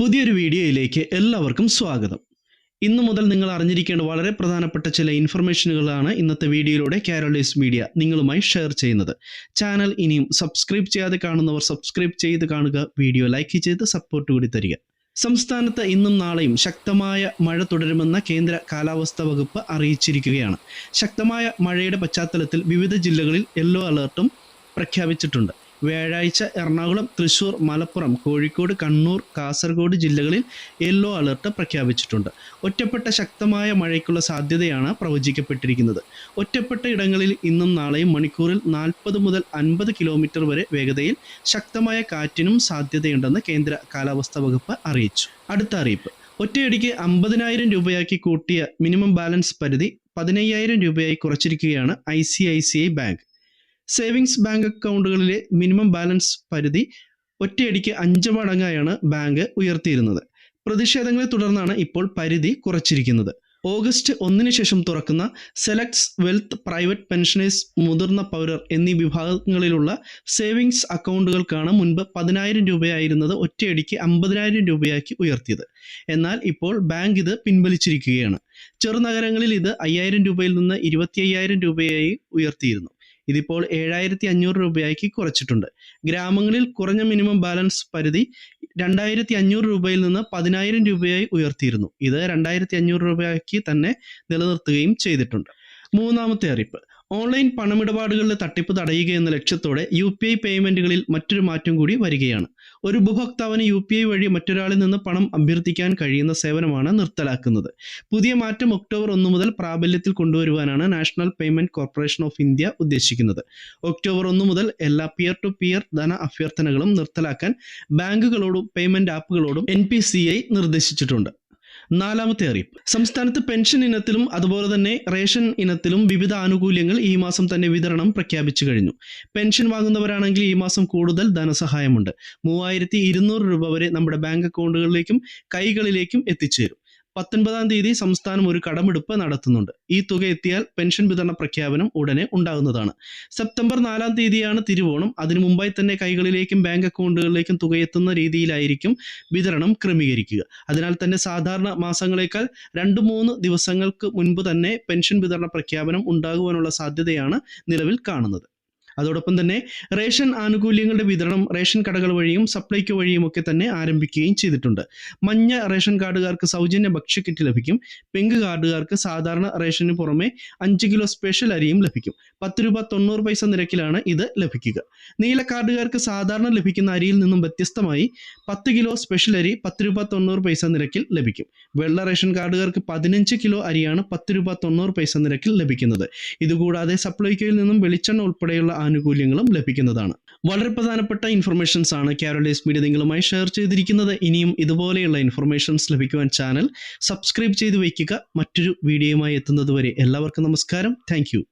പുതിയൊരു വീഡിയോയിലേക്ക് എല്ലാവർക്കും സ്വാഗതം. ഇന്നു മുതൽ നിങ്ങൾ അറിഞ്ഞിരിക്കേണ്ട വളരെ പ്രധാനപ്പെട്ട ചില ഇൻഫർമേഷനുകളാണ് ഇന്നത്തെ വീഡിയോയിലൂടെ കേരളീസ് മീഡിയ നിങ്ങളുമായി ഷെയർ ചെയ്യുന്നത്. ചാനൽ ഇനിയും സബ്സ്ക്രൈബ് ചെയ്യാതെ കാണുന്നവർ സബ്സ്ക്രൈബ് ചെയ്ത് കാണുക വീഡിയോ ലൈക്ക് ചെയ്ത് സപ്പോർട്ട് കൂടി തരിക. സംസ്ഥാനത്ത് ഇന്നും നാളെയും ശക്തമായ മഴ തുടരുമെന്ന കേന്ദ്ര കാലാവസ്ഥാ വകുപ്പ് അറിയിച്ചിരിക്കുകയാണ്. ശക്തമായ മഴയുടെ പശ്ചാത്തലത്തിൽ വിവിധ ജില്ലകളിൽ യെല്ലോ അലേർട്ടും പ്രഖ്യാപിച്ചിട്ടുണ്ട്. വ്യാഴാഴ്ച എറണാകുളം തൃശൂർ മലപ്പുറം കോഴിക്കോട് കണ്ണൂർ കാസർഗോഡ് ജില്ലകളിൽ യെല്ലോ അലർട്ട് പ്രഖ്യാപിച്ചിട്ടുണ്ട്. ഒറ്റപ്പെട്ട ശക്തമായ മഴയ്ക്കുള്ള സാധ്യതയാണ് പ്രവചിക്കപ്പെട്ടിരിക്കുന്നത്. ഒറ്റപ്പെട്ട ഇടങ്ങളിൽ ഇന്നും നാളെയും മണിക്കൂറിൽ നാൽപ്പത് മുതൽ അൻപത് കിലോമീറ്റർ വരെ വേഗതയിൽ ശക്തമായ കാറ്റിനും സാധ്യതയുണ്ടെന്ന് കേന്ദ്ര കാലാവസ്ഥാ വകുപ്പ് അറിയിച്ചു. അടുത്ത അറിയിപ്പ്. ഒറ്റയടിക്ക് അമ്പതിനായിരം രൂപയാക്കി കൂട്ടിയ മിനിമം ബാലൻസ് പരിധി പതിനയ്യായിരം രൂപയായി കുറച്ചിരിക്കുകയാണ് I C I C I bank. Savings bank അക്കൗണ്ടുകളിലെ minimum balance പരിധി ഒറ്റയടിക്ക് അഞ്ച് മടങ്ങായാണ് ബാങ്ക് ഉയർത്തിയിരുന്നത്. പ്രതിഷേധങ്ങളെ തുടർന്നാണ് ഇപ്പോൾ പരിധി കുറച്ചിരിക്കുന്നത്. ഓഗസ്റ്റ് ഒന്നിന് ശേഷം തുറക്കുന്ന സെലക്ട്സ് വെൽത്ത് പ്രൈവറ്റ് പെൻഷനേഴ്സ് മുതിർന്ന പൗരർ എന്നീ വിഭാഗങ്ങളിലുള്ള സേവിങ്സ് അക്കൗണ്ടുകൾക്കാണ് മുൻപ് പതിനായിരം രൂപയായിരുന്നത് ഒറ്റയടിക്ക് അമ്പതിനായിരം രൂപയാക്കി ഉയർത്തിയത്. എന്നാൽ ഇപ്പോൾ ബാങ്ക് ഇത് പിൻവലിച്ചിരിക്കുകയാണ്. ചെറുനഗരങ്ങളിൽ ഇത് അയ്യായിരം രൂപയിൽ നിന്ന് ഇരുപത്തി രൂപയായി ഉയർത്തിയിരുന്നു. ഇതിപ്പോൾ ഏഴായിരത്തി അഞ്ഞൂറ് രൂപയാക്കി കുറച്ചിട്ടുണ്ട്. ഗ്രാമങ്ങളിൽ കുറഞ്ഞ മിനിമം ബാലൻസ് പരിധി രണ്ടായിരത്തി അഞ്ഞൂറ് രൂപയിൽ നിന്ന് പതിനായിരം രൂപയായി ഉയർത്തിയിരുന്നു. ഇത് രണ്ടായിരത്തി അഞ്ഞൂറ് രൂപയാക്കി തന്നെ നിലനിർത്തുകയും ചെയ്തിട്ടുണ്ട്. മൂന്നാമത്തെ അറിയിപ്പ്. ഓൺലൈൻ പണമിടപാടുകളിലെ തട്ടിപ്പ് തടയുക എന്ന ലക്ഷ്യത്തോടെ യു പി ഐ പേയ്മെന്റുകളിൽ മറ്റൊരു മാറ്റം കൂടി വരികയാണ്. ഒരു ഉപഭോക്താവിന് യു പി ഐ വഴി മറ്റൊരാളിൽ നിന്ന് പണം അഭ്യർത്ഥിക്കാൻ കഴിയുന്ന സേവനമാണ് നിർത്തലാക്കുന്നത്. പുതിയ മാറ്റം ഒക്ടോബർ ഒന്ന് മുതൽ പ്രാബല്യത്തിൽ കൊണ്ടുവരുവാനാണ് national payment corporation of India ഉദ്ദേശിക്കുന്നത്. ഒക്ടോബർ ഒന്ന് മുതൽ എല്ലാ പിയർ ടു പിയർ ധന അഭ്യർത്ഥനകളും നിർത്തലാക്കാൻ ബാങ്കുകളോടും പേയ്മെന്റ് ആപ്പുകളോടും എൻ നിർദ്ദേശിച്ചിട്ടുണ്ട്. നാലാമത്തെ അറിയിപ്പ്. സംസ്ഥാനത്ത് പെൻഷൻ ഇനത്തിലും അതുപോലെ തന്നെ റേഷൻ ഇനത്തിലും വിവിധ ആനുകൂല്യങ്ങൾ ഈ മാസം തന്നെ വിതരണം പ്രഖ്യാപിച്ചു കഴിഞ്ഞു. പെൻഷൻ വാങ്ങുന്നവരാണെങ്കിൽ ഈ മാസം കൂടുതൽ ധനസഹായമുണ്ട്. മൂവായിരത്തി രൂപ വരെ നമ്മുടെ ബാങ്ക് അക്കൗണ്ടുകളിലേക്കും കൈകളിലേക്കും എത്തിച്ചേരും. പത്തൊൻപതാം തീയതി സംസ്ഥാനം ഒരു കടമെടുപ്പ് നടത്തുന്നുണ്ട്. ഈ തുക എത്തിയാൽ പെൻഷൻ വിതരണ പ്രഖ്യാപനം ഉടനെ ഉണ്ടാകുന്നതാണ്. സെപ്റ്റംബർ നാലാം തീയതിയാണ് തിരുവോണം. അതിനു മുമ്പായി തന്നെ കൈകളിലേക്കും ബാങ്ക് അക്കൗണ്ടുകളിലേക്കും തുക എത്തുന്ന രീതിയിലായിരിക്കും വിതരണം ക്രമീകരിക്കുക. അതിനാൽ തന്നെ സാധാരണ മാസങ്ങളേക്കാൾ രണ്ട് മൂന്ന് ദിവസങ്ങൾക്ക് മുൻപ് തന്നെ പെൻഷൻ വിതരണ പ്രഖ്യാപനം ഉണ്ടാകുവാനുള്ള സാധ്യതയാണ് നിലവിൽ കാണുന്നത്. അതോടൊപ്പം തന്നെ റേഷൻ ആനുകൂല്യങ്ങളുടെ വിതരണം റേഷൻ കടകൾ വഴിയും സപ്ലൈക്ക് വഴിയും ഒക്കെ തന്നെ ആരംഭിക്കുകയും ചെയ്തിട്ടുണ്ട്. മഞ്ഞ റേഷൻ കാർഡുകാർക്ക് സൗജന്യ ഭക്ഷ്യക്കിറ്റ് ലഭിക്കും. പിങ്ക് കാർഡുകാർക്ക് സാധാരണ റേഷന് പുറമെ അഞ്ച് കിലോ സ്പെഷ്യൽ അരിയും ലഭിക്കും. പത്ത് രൂപ തൊണ്ണൂറ് പൈസ നിരക്കിലാണ് ഇത് ലഭിക്കുക. നീല കാർഡുകാർക്ക് സാധാരണ ലഭിക്കുന്ന അരിയിൽ നിന്നും വ്യത്യസ്തമായി പത്ത് കിലോ സ്പെഷ്യൽ അരി പത്ത് രൂപ തൊണ്ണൂറ് പൈസ നിരക്കിൽ ലഭിക്കും. വെള്ള റേഷൻ കാർഡുകാർക്ക് പതിനഞ്ച് കിലോ അരിയാണ് പത്ത് രൂപ തൊണ്ണൂറ് പൈസ നിരക്കിൽ ലഭിക്കുന്നത്. ഇതുകൂടാതെ സപ്ലൈകോയിൽ നിന്നും വെളിച്ചെണ്ണ ഉൾപ്പെടെയുള്ള ആനുകൂല്യങ്ങളും ലഭിക്കുന്നതാണ്. വളരെ പ്രധാനപ്പെട്ട ഇൻഫർമേഷൻസ് ആണ് കേരളീസ് മീഡിയ നിങ്ങളുമായി ഷെയർ ചെയ്തിരിക്കുന്നത്. ഇനിയും ഇതുപോലെയുള്ള ഇൻഫർമേഷൻസ് ലഭിക്കുവാൻ ചാനൽ സബ്സ്ക്രൈബ് ചെയ്ത് വയ്ക്കുക. മറ്റൊരു വീഡിയോയുമായി എത്തുന്നതുവരെ എല്ലാവർക്കും നമസ്കാരം. താങ്ക്